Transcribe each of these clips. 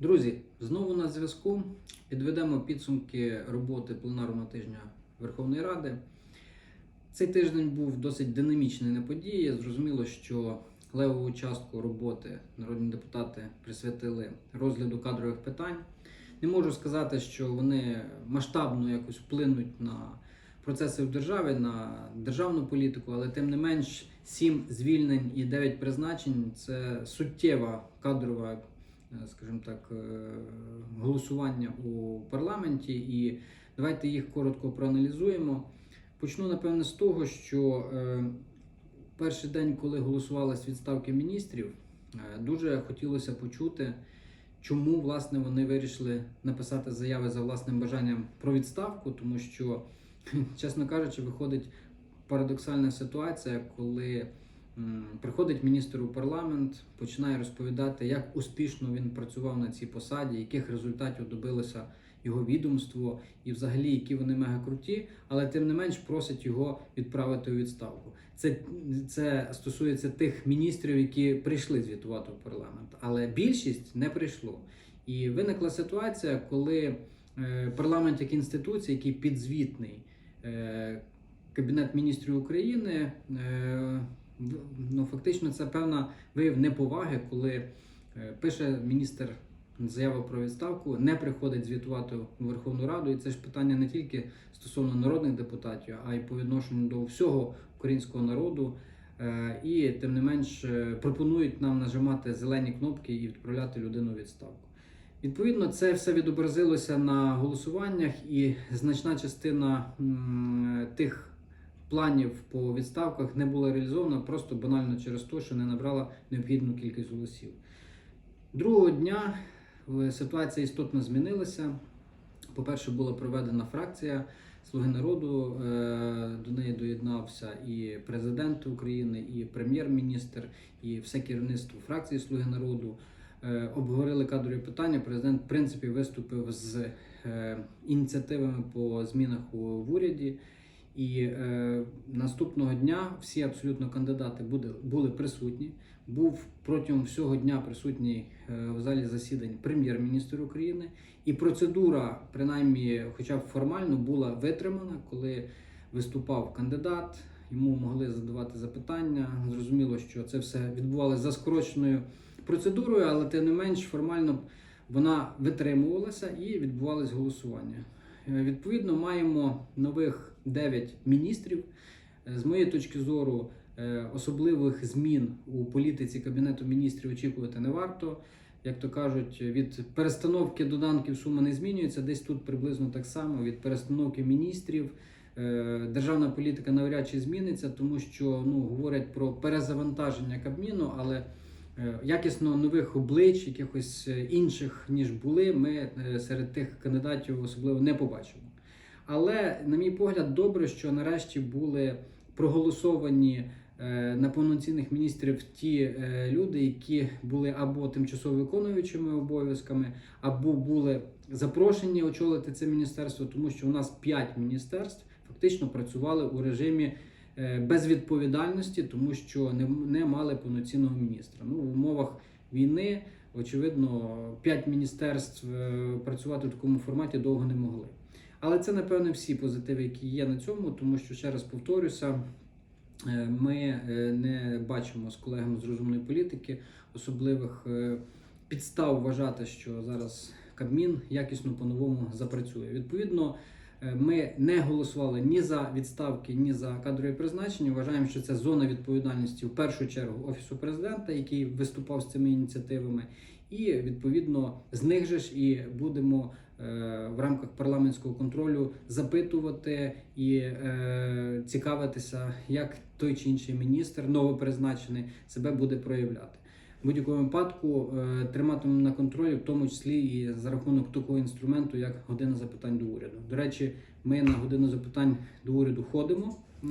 Друзі, знову на зв'язку. Підведемо підсумки роботи пленарного тижня Верховної Ради. Цей тиждень був досить динамічний на події. Зрозуміло, що левову частку роботи народні депутати присвятили розгляду кадрових питань. Не можу сказати, що вони масштабно якось вплинуть на процеси в державі, на державну політику, але тим не менш, 7 звільнень і 9 призначень це суттєва кадрова скажімо так, е, голосування у парламенті, і давайте їх коротко проаналізуємо. Почну, напевне, з того, що е, перший день, коли голосувалась відставки міністрів, е, дуже хотілося почути, чому власне вони вирішили написати заяви за власним бажанням про відставку, тому що, чесно кажучи, виходить парадоксальна ситуація, коли Приходить міністр у парламент, починає розповідати, як успішно він працював на цій посаді, яких результатів добилося його відомство, і взагалі які вони мега круті, але тим не менш просить його відправити у відставку. Це, це стосується тих міністрів, які прийшли звітувати в парламент, але більшість не прийшло. І виникла ситуація, коли е, парламент як інституція, який підзвітний е, Кабінет міністрів України. В- ну, фактично це певна вияв неповаги, коли е, пише міністр заяву про відставку, не приходить звітувати у Верховну Раду. І це ж питання не тільки стосовно народних депутатів, а й по відношенню до всього українського народу. Е, І тим не менш е, пропонують нам нажимати зелені кнопки і відправляти людину у відставку. Відповідно, це все відобразилося на голосуваннях, і значна частина тих планів по відставках не була реалізована просто банально через те, що не набрала необхідну кількість голосів. Другого дня е, ситуація істотно змінилася. По-перше, була проведена фракція Слуги народу. е, До неї доєднався і президент України, і прем'єр-міністр, і все керівництво фракції Слуги народу. Е, Обговорили кадрові питання. Президент, в принципі, виступив з ініціативами по змінах в уряді. І е, наступного дня всі абсолютно кандидати буде, були присутні. Був протягом всього дня присутній е, в залі засідань прем'єр-міністр України. І процедура, принаймні, хоча б формально, була витримана, коли виступав кандидат, йому могли задавати запитання. Зрозуміло, що це все відбувалося за скороченою процедурою, але тим не менш формально вона витримувалася і відбувалось голосування. Е, Відповідно, маємо нових 9 міністрів. Е, З моєї точки зору, е, особливих змін у політиці Кабінету міністрів очікувати не варто. Як то кажуть, від перестановки доданків сума не змінюється. Десь тут приблизно так само. Від перестановки міністрів е, державна політика навряд чи зміниться, тому що ну, говорять про перезавантаження Кабміну, але якісно нових облич, якихось інших ніж були, ми серед тих кандидатів особливо не побачимо. Але, на мій погляд, добре, що нарешті були проголосовані е, на повноцінних міністрів ті е, люди, які були або тимчасово виконуючими обов'язками, або були запрошені очолити це міністерство, тому що у нас 5 міністерств фактично працювали у режимі е, безвідповідальності, тому що не, мали повноцінного міністра. Ну, в умовах війни, очевидно, 5 міністерств працювати в такому форматі довго не могли. Але це, напевно, всі позитиви, які є на цьому, тому що, ще раз повторюся, е, ми е, не бачимо з колегами з розумної політики особливих е, підстав вважати, що зараз Кабмін якісно по-новому запрацює. Відповідно, ми не голосували ні за відставки, ні за кадрові призначення. Вважаємо, що це зона відповідальності в першу чергу офісу президента, який виступав з цими ініціативами. І відповідно з них же ж і будемо в рамках парламентського контролю запитувати і е, цікавитися, як той чи інший міністр, новопризначений, себе буде проявляти. В будь-якому випадку е, триматимемо на контролі, в тому числі і за рахунок такого інструменту, як година запитань до уряду. До речі, ми на годину запитань до уряду ходимо е,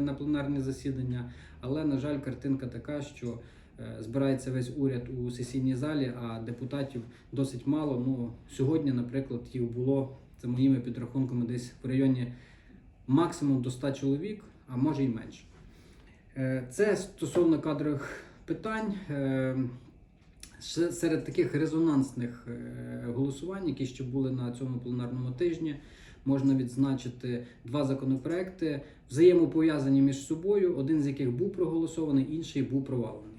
на пленарні засідання, але на жаль, картинка така, що е, збирається весь уряд у сесійній залі, а депутатів досить мало. Ну сьогодні, наприклад, їх було за моїми підрахунками десь в районі максимум до 100 чоловік, а може й менше. Е, Це стосовно кадрових питань. Е, серед таких резонансних е, голосувань, які ще були на цьому пленарному тижні, можна відзначити два законопроекти, взаємопов'язані між собою, один з яких був проголосований, інший був провалений.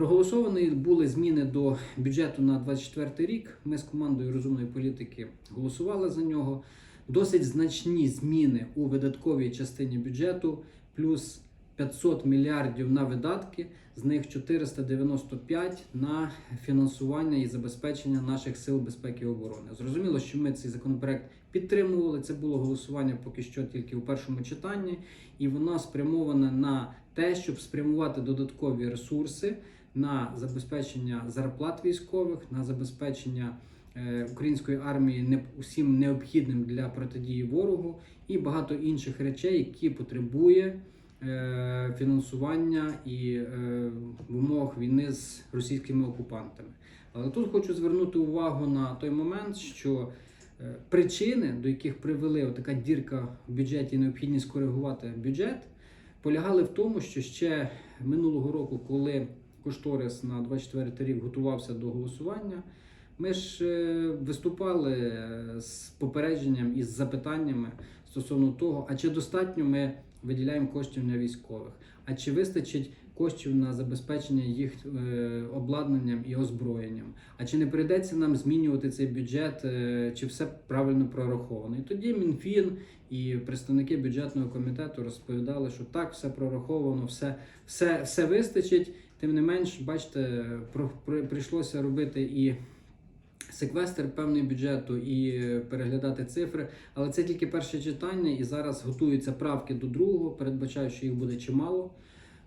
Проголосовані були зміни до бюджету на 24 рік. Ми з командою розумної політики голосували за нього. Досить значні зміни у видатковій частині бюджету, плюс 500 мільярдів на видатки, з них 495 на фінансування і забезпечення наших сил безпеки і оборони. Зрозуміло, що ми цей законопроект підтримували. Це було голосування поки що тільки у першому читанні, і воно спрямоване на те, щоб спрямувати додаткові ресурси на забезпечення зарплат військових, на забезпечення е, української армії не усім необхідним для протидії ворогу і багато інших речей, які потребує е, фінансування і е, в умовах війни з російськими окупантами. Але тут хочу звернути увагу на той момент, що причини, до яких привели така дірка в бюджеті необхідність коригувати бюджет, полягали в тому, що ще минулого року, коли кошторис на 24 рік готувався до голосування, ми ж е, виступали е, з попередженням і з запитаннями стосовно того, а чи достатньо ми виділяємо коштів на військових, а чи вистачить коштів на забезпечення їх е, обладнанням і озброєнням, а чи не прийдеться нам змінювати цей бюджет, чи все правильно прораховано. І тоді Мінфін і представники бюджетного комітету розповідали, що так, все прораховано, все, все, все вистачить. Тим не менш, бачите, про, при- прийшлося робити і секвестр певний бюджету і е, переглядати цифри. Але це тільки перше читання, і зараз готуються правки до другого. Передбачаю, що їх буде чимало,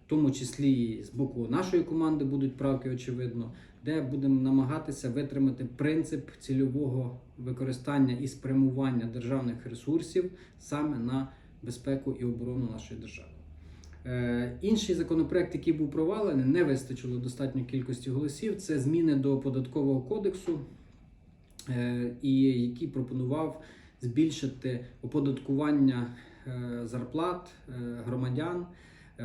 в тому числі і з боку нашої команди будуть правки, очевидно, де будемо намагатися витримати принцип цільового використання і спрямування державних ресурсів саме на безпеку і оборону нашої держави. Е, Інший законопроект, який був провалений, не вистачило достатньої кількості голосів. Це зміни до податкового кодексу, е, і який пропонував збільшити оподаткування е, зарплат громадян,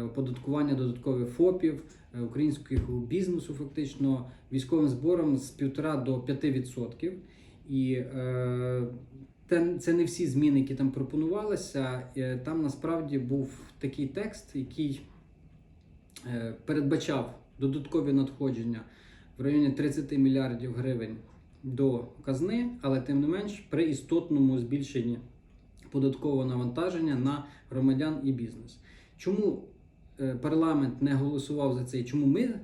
оподаткування додаткових ФОПів, українського бізнесу, фактично військовим збором з 1,5 до 5%. І е, це не всі зміни, які там пропонувалися. Е, Там насправді був такий текст, який е, передбачав додаткові надходження в районі 30 мільярдів гривень до казни, але тим не менш при істотному збільшенні податкового навантаження на громадян і бізнес. Чому е, парламент не голосував за це і чому ми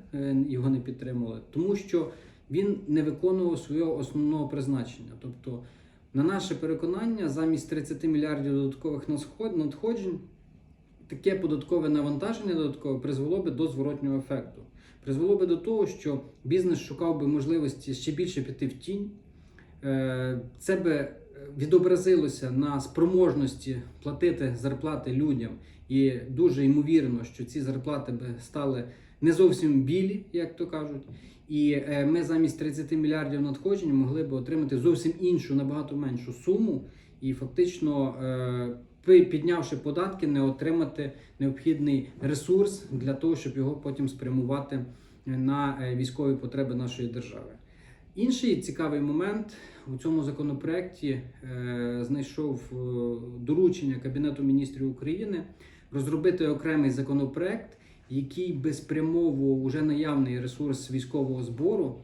його не підтримували? Тому що він не виконував свого основного призначення. Тобто, на наше переконання, замість 30 мільярдів додаткових надходжень, таке податкове навантаження додаткове призвело би до зворотнього ефекту. Призвело би до того, що бізнес шукав би можливості ще більше піти в тінь. Е, Це би е, відобразилося на спроможності платити зарплати людям, і дуже ймовірно, що ці зарплати би стали не зовсім білі, як то кажуть. І е, ми замість 30 мільярдів надходжень могли б отримати зовсім іншу, набагато меншу суму, і фактично, е, піднявши податки, не отримати необхідний ресурс для того, щоб його потім спрямувати на е, військові потреби нашої держави. Інший цікавий момент у цьому законопроекті знайшов доручення Кабінету міністрів України розробити окремий законопроект, який би спрямовував уже наявний ресурс військового збору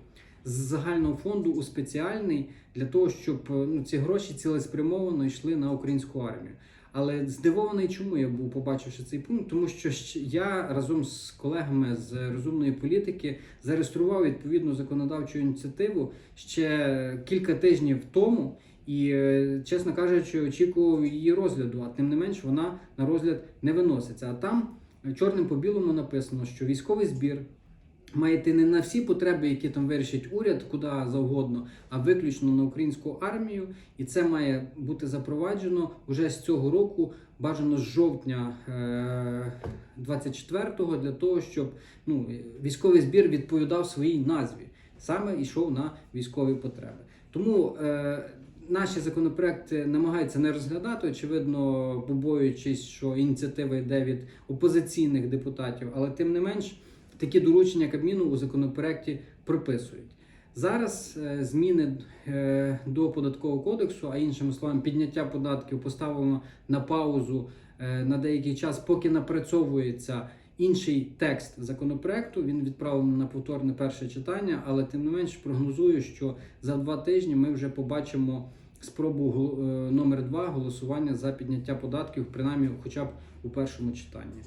з загального фонду у спеціальний для того, щоб е, ну, ці гроші цілеспрямовано йшли на українську армію. Але здивований, чому я був побачивши цей пункт, тому що я разом з колегами з розумної політики зареєстрував відповідну законодавчу ініціативу ще кілька тижнів тому. І, е, чесно кажучи, очікував її розгляду, а тим не менш вона на розгляд не виноситься. А там чорним по білому написано, що військовий збір має йти не на всі потреби, які там вирішить уряд, куди завгодно, а виключно на українську армію. І це має бути запроваджено вже з цього року, бажано з жовтня е, 24-го, для того, щоб ну, військовий збір відповідав своїй назві, саме йшов на військові потреби. Тому е, наші законопроекти намагаються не розглядати, очевидно, побоюючись, що ініціатива йде від опозиційних депутатів, але тим не менш. Такі доручення Кабміну у законопроекті прописують. Зараз е, зміни е, до податкового кодексу, а іншими словами, підняття податків поставлено на паузу е, на деякий час, поки напрацьовується інший текст законопроекту. Він відправлений на повторне перше читання, але тим не менш прогнозую, що за два тижні ми вже побачимо спробу е, номер два голосування за підняття податків, принаймні, хоча б у першому читанні.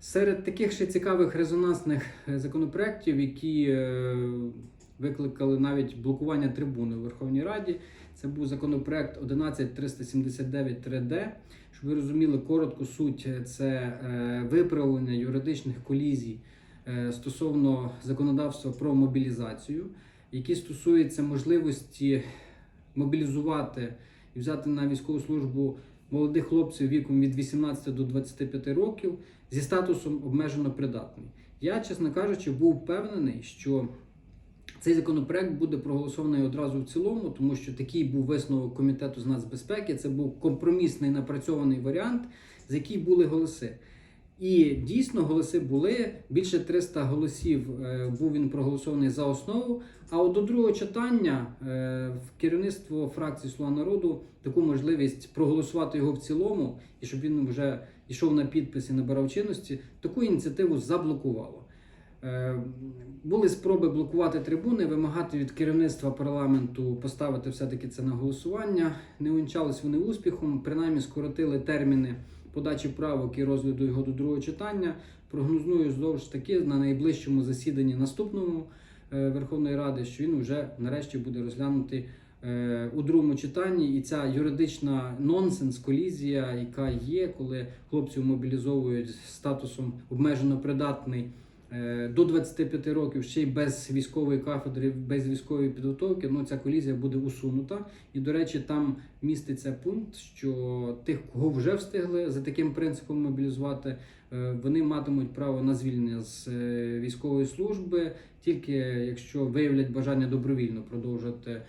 Серед таких ще цікавих резонансних е, законопроєктів, які е, викликали навіть блокування трибуни у Верховній Раді, це був законопроект 11379-д. Щоб ви розуміли коротку суть, це виправлення юридичних колізій стосовно законодавства про мобілізацію, які стосуються можливості мобілізувати і взяти на військову службу молодих хлопців віком від 18 до 25 років зі статусом обмежено придатний. Я, чесно кажучи, був впевнений, що цей законопроект буде проголосований одразу в цілому, тому що такий був висновок комітету з нацбезпеки. Це був компромісний напрацьований варіант, за який були голоси. І дійсно голоси були більше 300 голосів. е, Був він проголосований за основу. А от до другого читання е, в керівництво фракції Слуга народу таку можливість проголосувати його в цілому, і щоб він вже йшов на підпис і набирав чинності, таку ініціативу заблокувало. Е, Були спроби блокувати трибуни, вимагати від керівництва парламенту поставити все-таки це на голосування. Не увінчались вони успіхом, принаймні скоротили терміни подачі правок і розгляду його до другого читання. Прогнозую знову ж таки на найближчому засіданні наступному е, Верховної Ради, що він вже нарешті буде розглянутий е, у другому читанні. І ця юридична нонсенс, колізія, яка є, коли хлопців мобілізовують статусом обмежено придатний. Е, До 25 років ще й без військової кафедри, без військової підготовки, ну ця колізія буде усунута. І, до речі, там міститься пункт, що тих, кого вже встигли за таким принципом мобілізувати, е, вони матимуть право на звільнення з е, військової служби, тільки якщо виявлять бажання добровільно продовжувати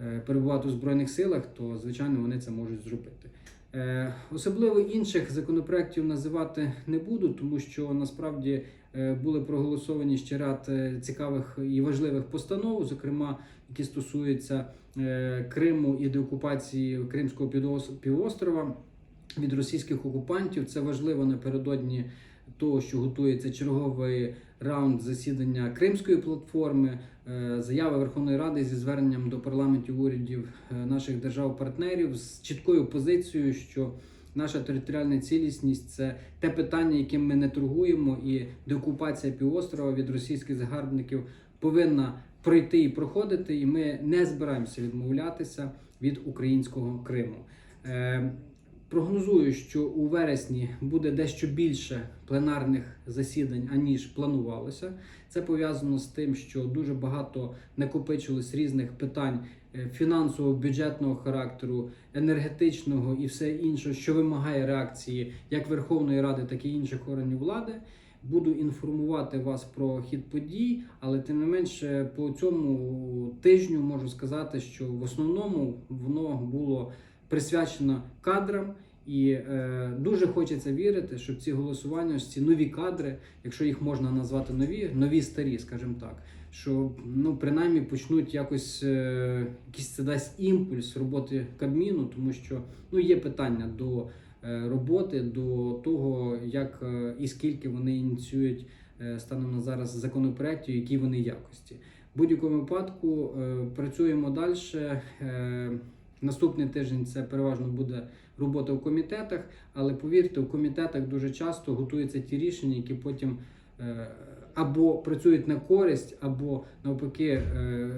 е, перебувати у збройних силах, то звичайно вони це можуть зробити. Е, Особливо інших законопроєктів називати не буду, тому що насправді е, були проголосовані ще ряд е, цікавих і важливих постанов, зокрема, які стосуються Криму і деокупації Кримського півострова від російських окупантів. Це важливо напередодні того, що готується черговий раунд засідання Кримської платформи, е, заяви Верховної Ради зі зверненням до парламентів урядів е, наших держав-партнерів з чіткою позицією, що наша територіальна цілісність це те питання, яким ми не торгуємо, і деокупація півострова від російських загарбників повинна пройти і проходити, і ми не збираємося відмовлятися від українського Криму. Прогнозую, що у вересні буде дещо більше пленарних засідань, аніж планувалося. Це пов'язано з тим, що дуже багато накопичилось різних питань е, фінансово-бюджетного характеру, енергетичного і все інше, що вимагає реакції як Верховної Ради, так і інших органів влади. Буду інформувати вас про хід подій, але тим не менше по цьому тижню можу сказати, що в основному воно було присвячено кадрам, і е, дуже хочеться вірити, щоб ці голосування, ці нові кадри, якщо їх можна назвати нові, нові старі, скажімо так, що ну принаймні почнуть якось е, якийсь це дасть імпульс роботи Кабміну, тому що ну є питання до е, роботи, до того, як е, і скільки вони ініціюють е, станом на зараз законопроєктів, які вони якості. В будь-якому випадку е, працюємо далі. Е, Наступний тиждень це переважно буде робота в комітетах, але повірте, у комітетах дуже часто готуються ті рішення, які потім е, або працюють на користь, або навпаки е,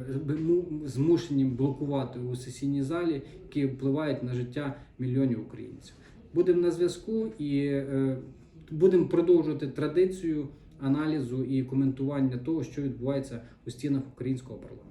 змушені блокувати у сесійній залі, які впливають на життя мільйонів українців. Будемо на зв'язку і е, будемо продовжувати традицію аналізу і коментування того, що відбувається у стінах українського парламенту.